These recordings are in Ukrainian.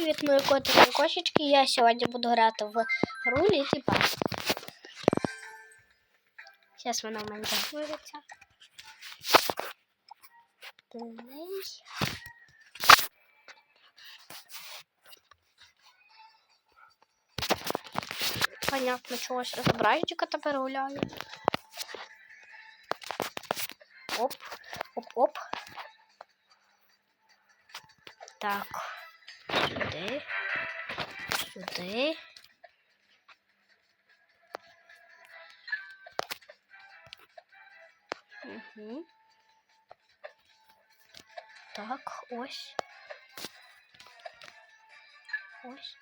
привіт, мої котики і кошечки. Я сьогодні буду грати в гру Літлі Пас. Зараз вона в мене загрузиться. Понятно, чогось зображечка тепер гуляє. Оп, оп-оп. Так. Сюди. Сюди. Угу. Так, ось. Ось.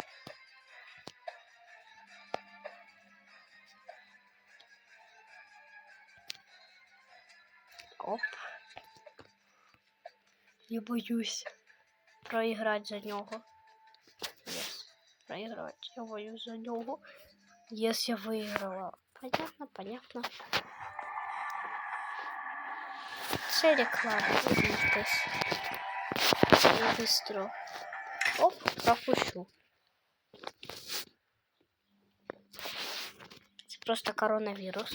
Оп. Я боюсь проиграть за нього. Yes. Проиграть. Я боюсь за нього. Yes, я выиграла. Понятно, понятно. Це реклама. Візьмітесь. Я быстро. Оп, пропущу. Це просто коронавірус.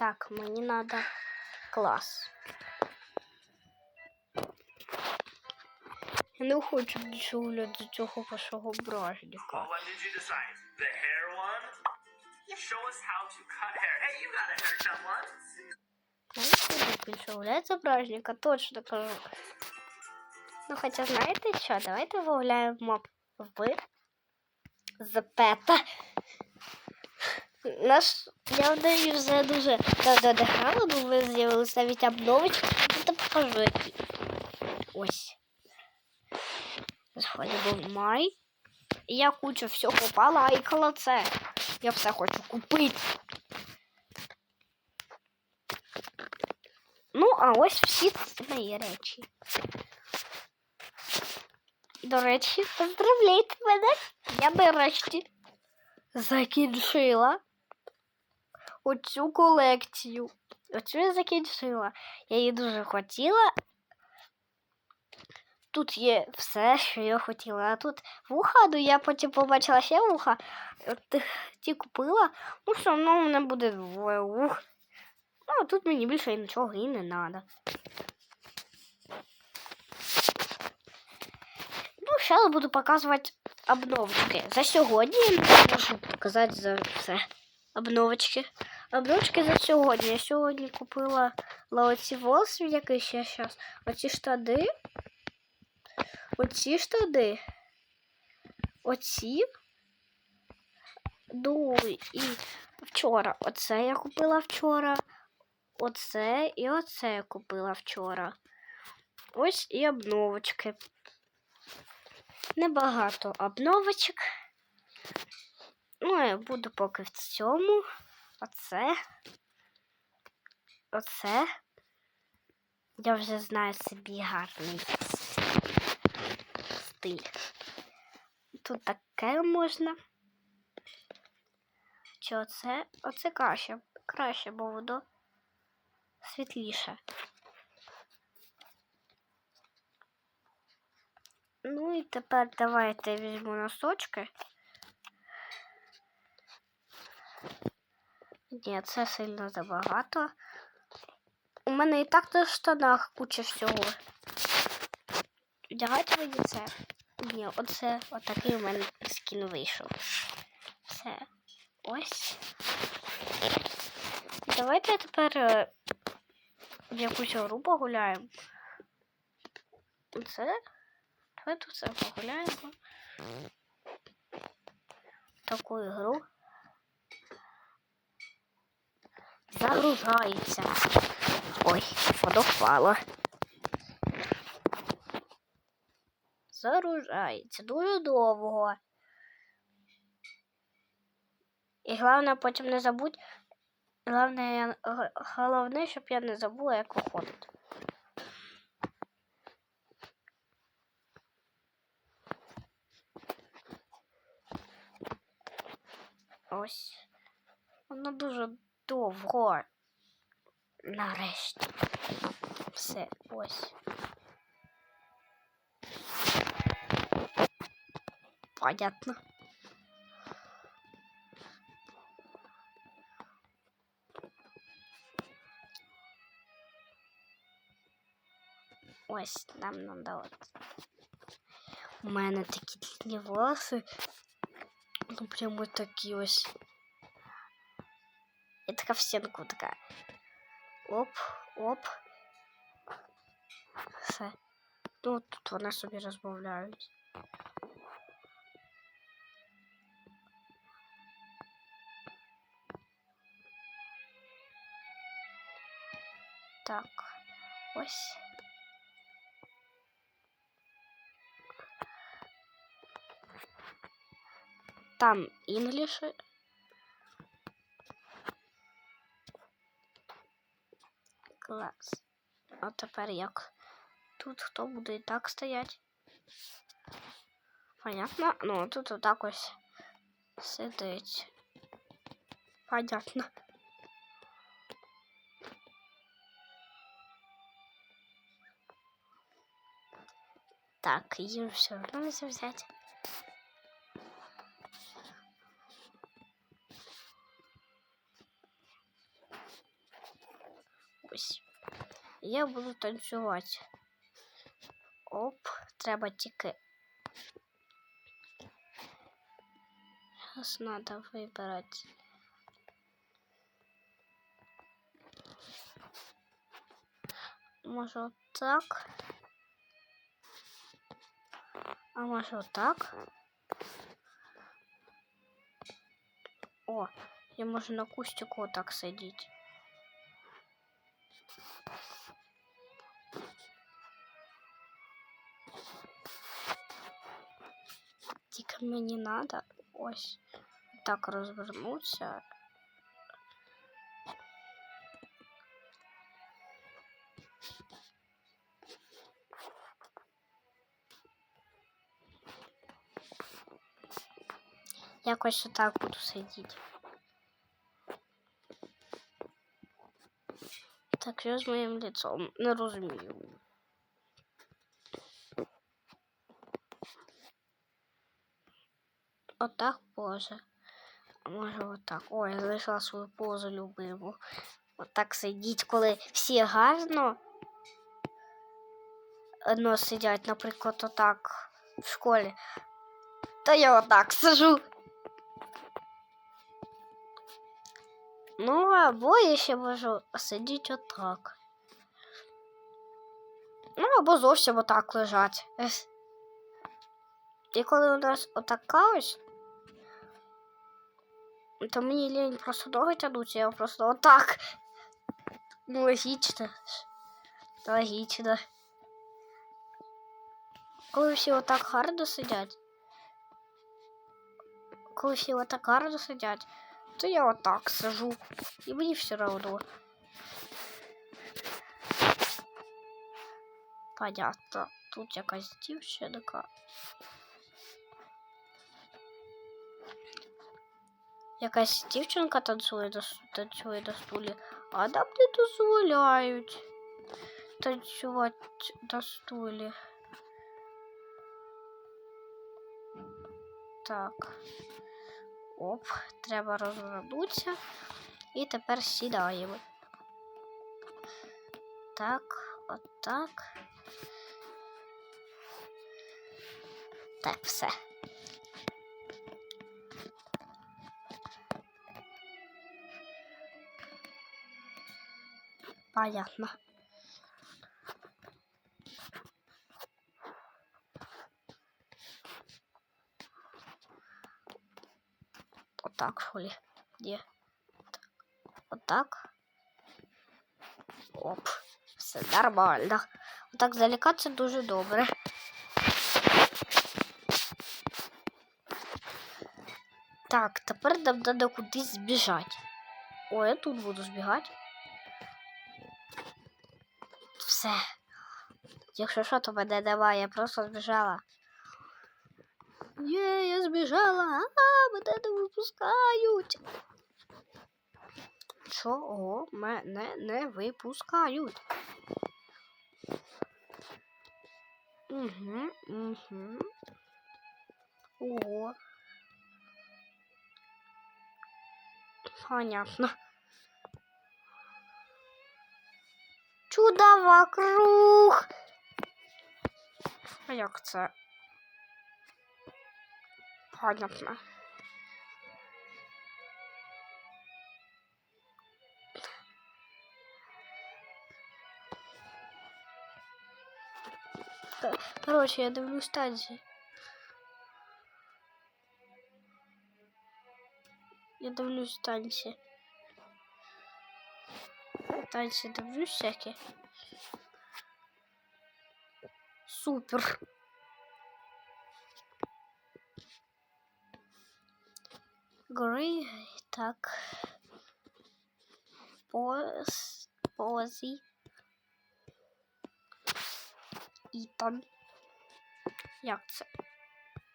Так, мені надо клас. Я не хочу нічого до цього вашого бражника. The більше гуляється бражника, точно кажу. Ну, хоча знаєте що, давайте вигуляємо в Зепета. Наш, я вдаю вже дуже давно не грала, бо ви з'явилися навіть обновочки. Я покажу які. Ось. Заходимо в май. Я кучу всього полайкала це. Я все хочу купити. Ну, а ось всі мої речі. До речі, поздравляйте мене. Я нарешті закінчила оцю колекцію. Оцю я закінчила. Я її дуже хотіла. Тут є все, що я хотіла. А тут вуха, ну я потім побачила ще вуха. От ті купила. Ну, все одно в мене буде двоє вух. Ну, а тут мені більше нічого і не треба. Ну, зараз буду показувати обновочки. За сьогодні я можу показати за все. Обновочки. Обновочки за сьогодні. Я сьогодні купила оці волоси, які ще зараз. Оці штани. Оці штани. Оці. Ну і вчора. Оце я купила вчора. Оце і оце я купила вчора. Ось і обновочки. Небагато обновочок. Ну, я буду поки в цьому. Оце. Оце. Я вже знаю собі гарний стиль. Тут таке можна. Чи оце? Оце краще. Краще, бо світліше. Ну і тепер давайте візьму носочки. Ні, це сильно забагато. У мене і так на штанах куча всього. Давайте мені це. Ні, оце отакий у мене скін вийшов. Все. Ось. Давайте тепер е, в якусь гру погуляємо. Це. Давайте все погуляємо. Таку ігру. загружається. Ой, водопало. Загружається дуже довго. І головне потім не забудь. Головне, головне, щоб я не забула, як виходити. Ось. Воно дуже довго. Нарешті. Все, ось. Понятно. Ось нам надо от. У мене такі длинні волоси. Ну прямо такі ось. І така в стінку така. Оп, оп. Все. Ну, тут вони собі розмовляють. Так, ось. Там інгліші. Клас. А тепер як? Тут хто буде і так стоять? Понятно? Ну, тут отак ось сидить. Понятно. Так, їм все одно взяти. Я буду танцювати. Оп, треба тільки. Зараз треба вибирати. Може отак. А може отак. О, я можу на кустику отак сидіти. мені треба ось так розвернутися. Якось отак буду сидіти. Так, що з моїм лицом? Не розумію. Отак поза. Може отак. Ой, я знайшла свою позу любиму. Отак сидіть, коли всі гарно ну, сидять, наприклад, отак в школі. То я отак сижу. Ну, або я ще можу сидіти отак. Ну, або зовсім отак лежать. І коли у нас отака ось, то мені лінь просто ноги тянуть, я просто отак. Ну, логічно. Логічно. Коли всі отак гарно сидять. Коли всі отак гарно сидять, то я отак сижу. І мені все равно. Понятно. Тут якась дівчинка. Якась дівчинка танцює до, танцює до стулі, а нам не дозволяють танцювати на стулі. Так. Оп, треба розвернутися. І тепер сідаємо. Так, отак. Так, все. Понятно. Отак, що ли? Де? Отак. Оп. Все нормально. Отак залікати це дуже добре. Так, тепер нам треба кудись збіжати. О, я тут буду збігати. Все. Якщо що, то мене немає, я просто збіжала. Є, я збіжала, а мене не випускають. Чого мене не випускають? Угу, угу. Ого. Понятно. Чудо вокруг. А як це? Понятно. Короче, я дивлюсь танці. Я дивлюсь танці. Танці дивлюсь всякі. Супер. Гори, так. Поз, позі. Ітан. Як це?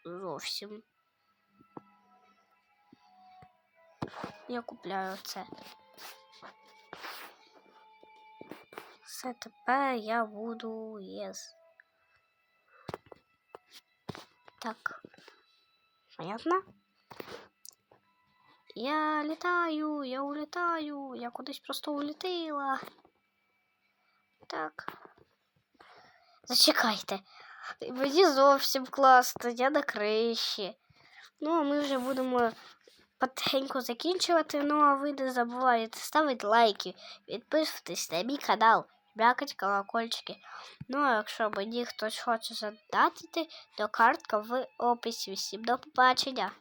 Зовсім. Я купляю це. Все тепер я буду єс. Так. Понятно? Я літаю, я улітаю, я кудись просто улетіла. Так. Зачекайте. Мені зовсім класно, я на криші. Ну, а ми вже будемо потихеньку закінчувати. Ну, а ви не забувайте ставити лайки, підписуватись на мій канал, м'якать колокольчики. Ну, а якщо мені хтось хоче задати, то картка в описі. Всім до побачення.